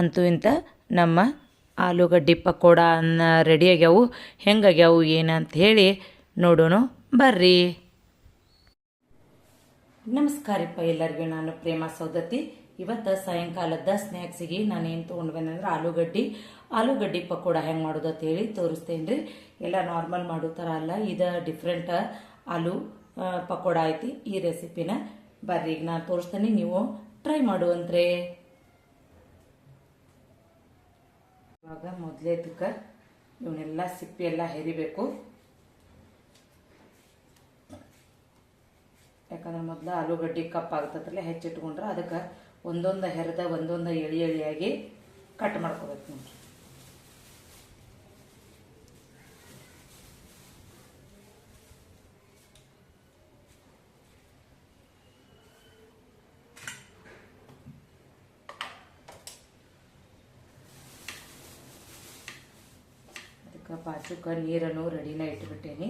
ಅಂತೂ ಇಂಥ ನಮ್ಮ ಆಲೂಗಡ್ಡೆ ಪಕೋಡ ಅನ್ನ ರೆಡಿ ಆಗ್ಯಾವು. ಹೆಂಗಾಗ್ಯಾವು ಏನಂತ ಹೇಳಿ ನೋಡೋಣ. ಬರ್ರಿ. ನಮಸ್ಕಾರಪ್ಪ ಎಲ್ಲರಿಗೂ. ನಾನು ಪ್ರೇಮ ಸೌದತ್ತಿ. ಇವತ್ತು ಸಾಯಂಕಾಲದ ಸ್ನ್ಯಾಕ್ಸಿಗೆ ನಾನು ಏನು ತೊಗೊಂಡು ಬಂದಂದ್ರೆ ಆಲೂಗಡ್ಡಿ. ಆಲೂಗಡ್ಡೆ ಪಕೋಡ ಹೆಂಗೆ ಮಾಡೋದು ಅಂತ ಹೇಳಿ ತೋರಿಸ್ತೇನೆ ರೀ. ಎಲ್ಲ ನಾರ್ಮಲ್ ಮಾಡೋ ಥರ ಅಲ್ಲ, ಇದು ಡಿಫ್ರೆಂಟ್ ಆಲೂ ಪಕೋಡ ಐತಿ ಈ ರೆಸಿಪಿನ ಬರ್ರಿ, ಈಗ ನಾನು ತೋರಿಸ್ತೇನೆ, ನೀವು ಟ್ರೈ ಮಾಡುವಂತ್ರೆ. ಇವಾಗ ಮೊದಲೇದಕ್ಕೆ ಇವನ್ನೆಲ್ಲ ಸಿಪ್ಪೆ ಎಲ್ಲ ಹೆರಿಬೇಕು. ಯಾಕಂದ್ರೆ ಮೊದಲು ಆಲೂಗಡ್ಡೆ ಕಪ್ ಆಗ್ತದಲ್ಲ ಹೆಚ್ಚಿಟ್ಕೊಂಡ್ರೆ ಅದಕ್ಕೆ ಒಂದೊಂದು ಹೆರದ ಒಂದೊಂದು ಎಳಿ ಎಳಿಯಾಗಿ ಕಟ್ ಮಾಡ್ಕೋಬೇಕು ನೋಡ್ರಿ. ಅದಕ್ಕೆ ಆಚುಕ ನೀರನ್ನು ರೆಡಿನ ಇಟ್ಬಿಟ್ಟೇನಿ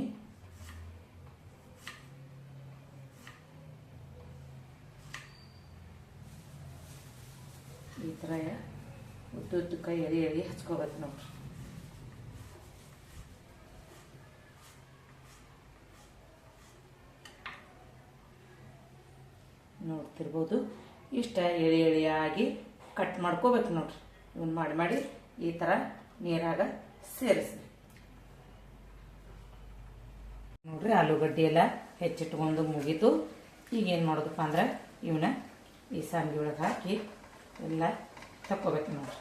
ಈ ಥರ ಉದ್ದ ಕೈ ಎಲೆ ಎಲೆ ಹಚ್ಕೋಬೇಕು ನೋಡ್ರಿ ನೋಡ್ತಿರ್ಬೋದು. ಇಷ್ಟ ಎಳೆ ಎಳೆಯಾಗಿ ಕಟ್ ಮಾಡ್ಕೋಬೇಕು ನೋಡ್ರಿ. ಇವನ್ನ ಮಾಡಿ ಮಾಡಿ ಈ ಥರ ನೀರಾಗ ಸೇರಿಸಿ ನೋಡ್ರಿ, ಆಲೂಗಡ್ಡೆ ಎಲ್ಲ ಹೆಚ್ಚಿಟ್ಕೊಂಡು ಮುಗೀತು. ಈಗ ಏನು ಮಾಡೋದಪ್ಪ ಅಂದ್ರೆ ಇವನ್ನ ಈ ಸಂಗಿ ಒಳಗೆ ಹಾಕಿ ಎಲ್ಲ ತಕ್ಕೋಬೇಕು ನೋಡ್ರಿ.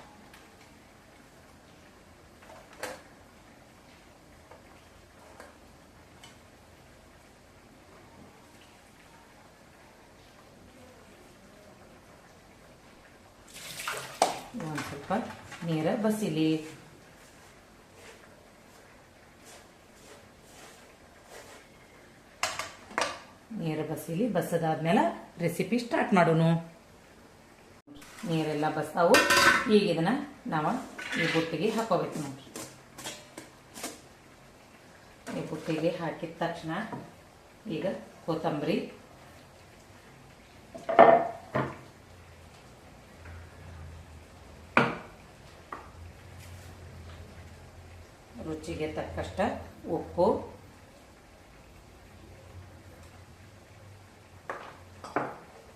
ಒಂದು ಸ್ವಲ್ಪ ನೀರ, ಬಸಿಲಿ. ಬಸಿಲಿ ಬಸದಾದ್ಮೇಲೆ ರೆಸಿಪಿ ಸ್ಟಾರ್ಟ್ ಮಾಡೋಣ ನೀರೆಲ್ಲ ಬಸ್ತಾವು ಈಗ ಇದನ್ನ ನಾವು ಈ ಬುಟ್ಟಿಗೆ ಹಾಕೋಬೇಕು ನೋಡ್ರಿ. ಈ ಬುಟ್ಟಿಗೆ ಹಾಕಿದ ತಕ್ಷಣ ಈಗ ಕೊತ್ತಂಬರಿ. ರುಚಿಗೆ ತಕ್ಕಷ್ಟ ಉಪ್ಪು.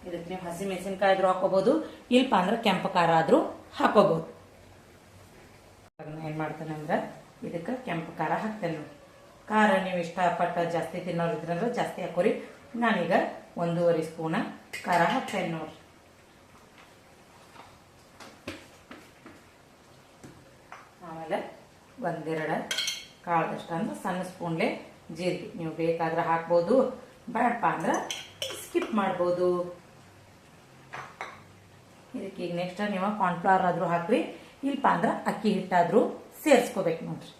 ಇದಕ್ಕೆ ನೀವು ಹಸಿ ಮೆಣಸಿನಕಾಯಿ ಆದ್ರೂ ಹಾಕೋಬಹುದು ಇಲ್ಪ ಅಂದ್ರೆ ಕೆಂಪು ಖಾರ ಆದ್ರೂ ಹಾಕೋಬಹುದು ಏನ್ ಮಾಡ್ತೇನೆ ಅಂದ್ರೆ, ಇದಕ್ಕೆ ಕೆಂಪು ಖಾರ ಹಾಕ್ತೇನೆ ನೋಡಿ. ಖಾರ ನೀವು ಇಷ್ಟಪಟ್ಟ ಜಾಸ್ತಿ ತಿನ್ನೋರು ಇದ್ರಂದ್ರೆ ಜಾಸ್ತಿ ಹಾಕೋರಿ. ನಾನೀಗ ಒಂದೂವರೆ ಸ್ಪೂನ ಖಾರ ಹಾಕ್ತೇನೆ ನೋಡ್ರಿ ಆಮೇಲೆ ಒಂದೆರಡು ಕಾಳದಷ್ಟು ಅಂದ್ರೆ ಸಣ್ಣ ಸ್ಪೂನ್ಲೆ ಜೀರಿಗೆ. ನೀವು ಬೇಕಾದ್ರೆ ಹಾಕ್ಬೋದು, ಬೇಡಪ್ಪ ಅಂದ್ರೆ ಸ್ಕಿಪ್ ಮಾಡ್ಬೋದು. ಇದಕ್ಕೆ ಈಗ ನೆಕ್ಸ್ಟ್ ನೀವು ಕಾರ್ನ್ಫ್ಲವರ್ ಆದರೂ ಹಾಕ್ರಿ, ಇಲ್ಪ ಅಂದ್ರೆ ಅಕ್ಕಿ ಹಿಟ್ಟಾದರೂ ಸೇರಿಸ್ಕೋಬೇಕು ನೋಡ್ರಿ.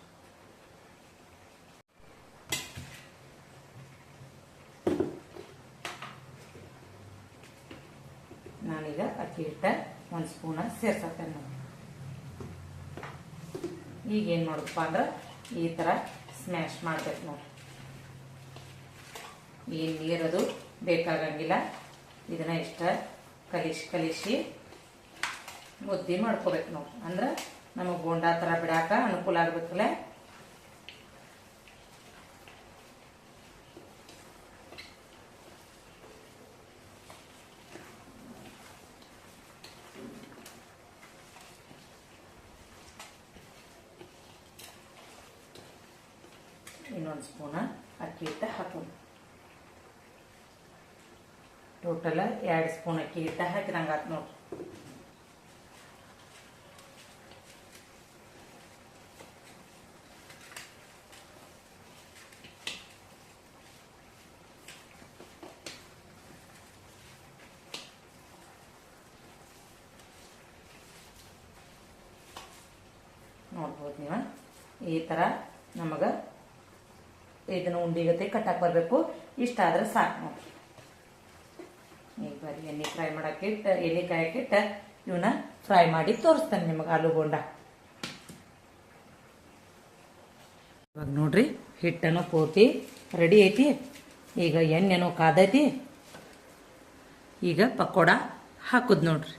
ನಾನೀಗ ಅಕ್ಕಿ ಹಿಟ್ಟ ಒಂದು ಸ್ಪೂನ ಸೇರ್ಸತ್ತೇನೆ ನೋಡಿ ಈಗ ಏನು ಮಾಡೋದಪ್ಪ ಅಂದ್ರೆ ಈ ಥರ ಸ್ಮ್ಯಾಶ್ ಮಾಡ್ಬೇಕು ನೋಡ್ರಿ. ಏನು ನೀರದು ಬೇಕಾಗಂಗಿಲ್ಲ, ಇದನ್ನ ಇಷ್ಟ ಕಲಿಸಿ ಕಲಿಸಿ ಮುದ್ದೆ ಮಾಡ್ಕೋಬೇಕು ನೋಡಿ ಅಂದ್ರೆ ನಮಗೆ ಬೋಂಡಾ ಥರ ಬಿಡಾಕ ಅನುಕೂಲ ಆಗ್ಬೇಕಲ್ಲ? ಇನ್ನೊಂದು ಸ್ಪೂನ ಅಕ್ಕಿ ಹಿಟ್ಟ ಹಾಕೋದು ಟೋಟಲ್ ಎರಡು ಸ್ಪೂನ್ ಅಕ್ಕಿ ಹಿಟ್ಟ ಹಾಕಿದಂಗೆ ಆತು ನೋಡ್ರಿ ನೋಡ್ಬೋದು ನೀವು ಈ ಥರ ನಮಗೆ ಇದನ್ನು ಉಂಡಿಗತೆ ಕಟ್ಟಕ್ಕೆ ಬರಬೇಕು. ಇಷ್ಟ ಆದ್ರೆ ಸಾಕು ನೋಡ್ರಿ ಈಗ ಬರೀ ಎಣ್ಣೆ ಫ್ರೈ ಮಾಡಕ್ಕೆ ಇಟ್ಟು, ಎಣ್ಣೆ ಕಾಯಕ್ಕೆ ಇಟ್ಟು ಇವನ್ನ ಫ್ರೈ ಮಾಡಿ ತೋರಿಸ್ತೇನೆ ನಿಮಗೆ ಆಲೂ ಇವಾಗ ನೋಡ್ರಿ ಹಿಟ್ಟನ್ನು ಪೂರ್ತಿ ರೆಡಿ ಐತಿ. ಈಗ ಎಣ್ಣೆನೂ ಕಾದೈತಿ. ಈಗ ಪಕೋಡ ಹಾಕುದ್ ನೋಡ್ರಿ.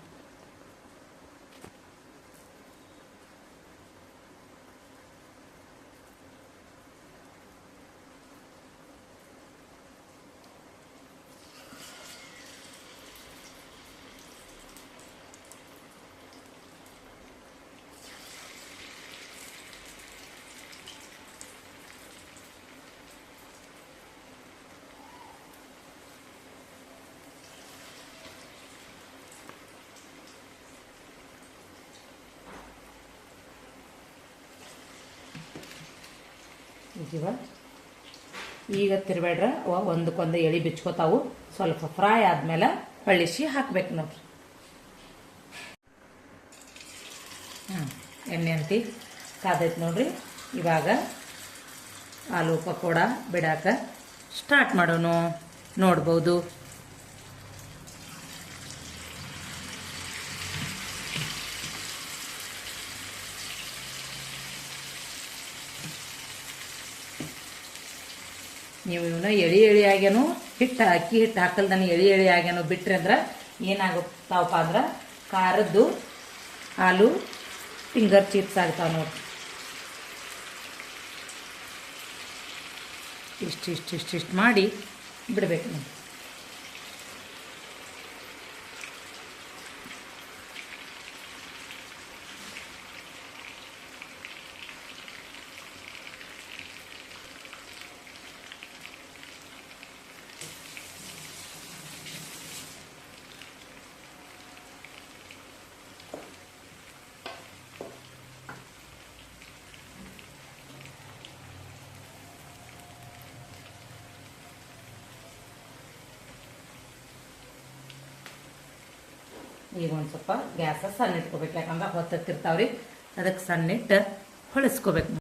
ಈಗಿವ ಈಗ ತಿರ್ಬೇಡ್ರ ಒಂದಕ್ಕೊಂದು ಎಳಿ ಬಿಚ್ಕೋತಾವು. ಸ್ವಲ್ಪ ಫ್ರೈ ಆದಮೇಲೆ ಹೊಳ್ಳಿಸಿ ಹಾಕ್ಬೇಕು ನೋಡ್ರಿ. ಹಾಂ ಎಣ್ಣೆ ಅಂತಿ ಕಾದೈತೆ ನೋಡ್ರಿ. ಇವಾಗ ಆಲೂ ಪಕೋಡ ಬಿಡಾಕ ಸ್ಟಾರ್ಟ್ ಮಾಡೋಣ ನೋಡ್ಬೋದು. ನೀವು ಇವನ್ನ ಎಳಿ ಎಳಿ ಆಗ್ಯಾನು, ಹಿಟ್ಟು ಅಕ್ಕಿ ಹಿಟ್ಟು ಹಾಕಲ್ದನ ಎಳಿ ಎಳಿ ಆಗ್ಯಾನು ಬಿಟ್ರಿ ಅಂದ್ರೆ ಏನಾಗುತ್ತಾವಪ್ಪ ಅಂದ್ರೆ ಖಾರದ್ದು ಆಲೂ ಫಿಂಗರ್ ಚಿಪ್ಸ್ ಆಗ್ತಾವೆ ನೋಡಿ. ಇಷ್ಟು ಇಷ್ಟು ಮಾಡಿ ಬಿಡಬೇಕು ನೋಡಿ ಈಗ ಒಂದು ಸ್ವಲ್ಪ ಗ್ಯಾಸ ಸಣ್ಣ ಇಟ್ಕೋಬೇಕು ಯಾಕಂದ್ರೆ ಹೊತ್ತಿರ್ತಾವ್ರಿ. ಅದಕ್ಕೆ ಸಣ್ಣ ಇಟ್ಟು ಹೊಳಿಸ್ಕೋಬೇಕು.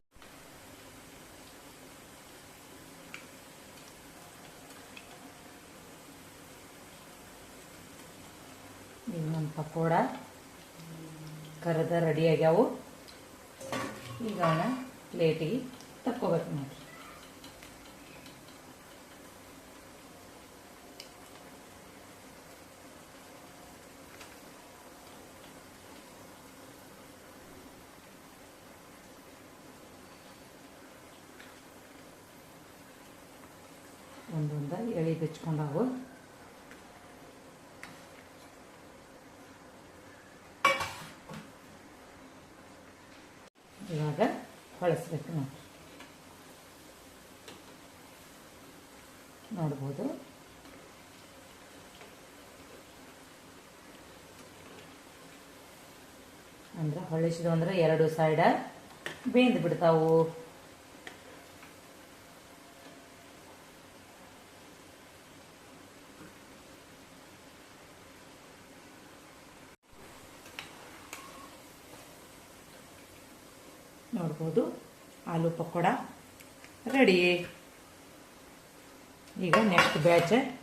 ಈಗ ನಮ್ಮ ಪಕೋಡ ಕರದ ರೆಡಿ ಆಗ್ಯಾವು. ಈಗ ಅವನ್ನ ಪ್ಲೇಟಿಗೆ ತಕ್ಕೋಬೇಕು ನೋಡ್ರಿ. ಒಂದೊಂದ ಎಳೆ ಬಿಚ್ಕೊಂಡಾವು. ಇವಾಗ ಹೊಳಸ್ಬೇಕು ನೋಡಿ ನೋಡ್ಬೋದು. ಅಂದ್ರೆ ಹೊಳಿಸಿದ ಅಂದ್ರೆ ಎರಡು ಸೈಡ ಬೇಂದು ಬಿಡ್ತಾವು. ನೋಡ್ಬೋದು. ಆಲೂ ಪಕೋಡ ರೆಡಿ. ಈಗ ನೆಕ್ಸ್ಟ್ ಬ್ಯಾಚ್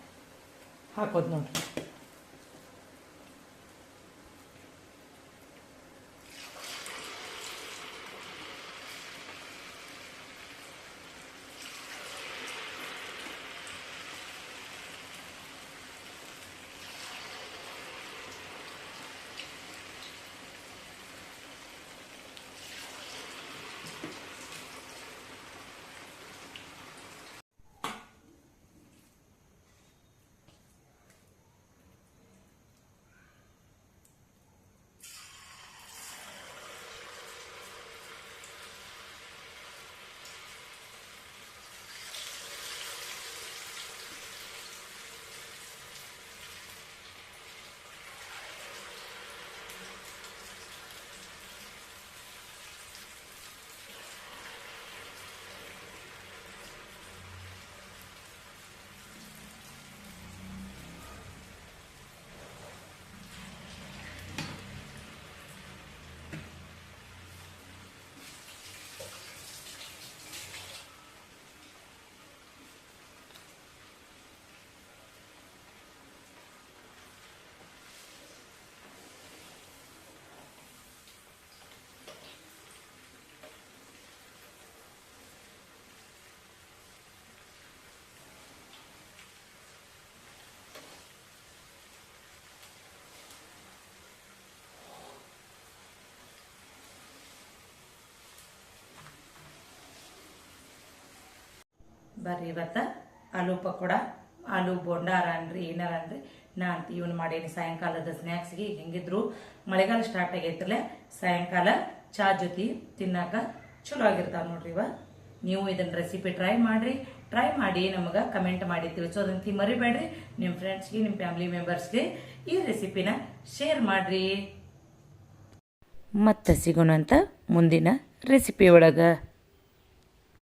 ಹಾಕೋದು ನೋಡ್ರಿ. ಬರ್ರಿ ಇವತ್ತ. ಆಲೂ ಪಕೋಡ, ಆಲೂ ಬೋಂಡಾರ ಅನ್ರಿ, ಏನಾರ ಅನ್ರಿ. ನಾ ಅಂತ ಇವನ್ ಮಾಡೇನಿ ಸಾಯಂಕಾಲದ ಸ್ನ್ಯಾಕ್ಸ್ಗೆ ಹೆಂಗಿದ್ರು, ಮಳೆಗಾಲ ಸ್ಟಾರ್ಟ್ ಆಗೈತ್ರಲೆ ಸಾಯಂಕಾಲ ಚಾ ಜೊತೆ ತಿನ್ನಾಕ ಚಲೋ ಆಗಿರ್ತಾವ ನೋಡ್ರಿ ಇವ. ನೀವು ಇದನ್ನ ರೆಸಿಪಿ ಟ್ರೈ ಮಾಡ್ರಿ. ಟ್ರೈ ಮಾಡಿ ನಮಗ ಕಮೆಂಟ್ ಮಾಡಿ ತಿಳಿಸೋದಂತ ಮರಿಬೇಡ್ರಿ. ನಿಮ್ಮ ಫ್ರೆಂಡ್ಸ್ಗೆ ನಿಮ್ಮ ಫ್ಯಾಮಿಲಿ ಮೆಂಬರ್ಸ್ಗೆ ಈ ರೆಸಿಪಿನ ಶೇರ್ ಮಾಡ್ರಿ. ಮತ್ತೆ ಸಿಗೋಣ ಅಂತ ಮುಂದಿನ ರೆಸಿಪಿ ಒಳಗ.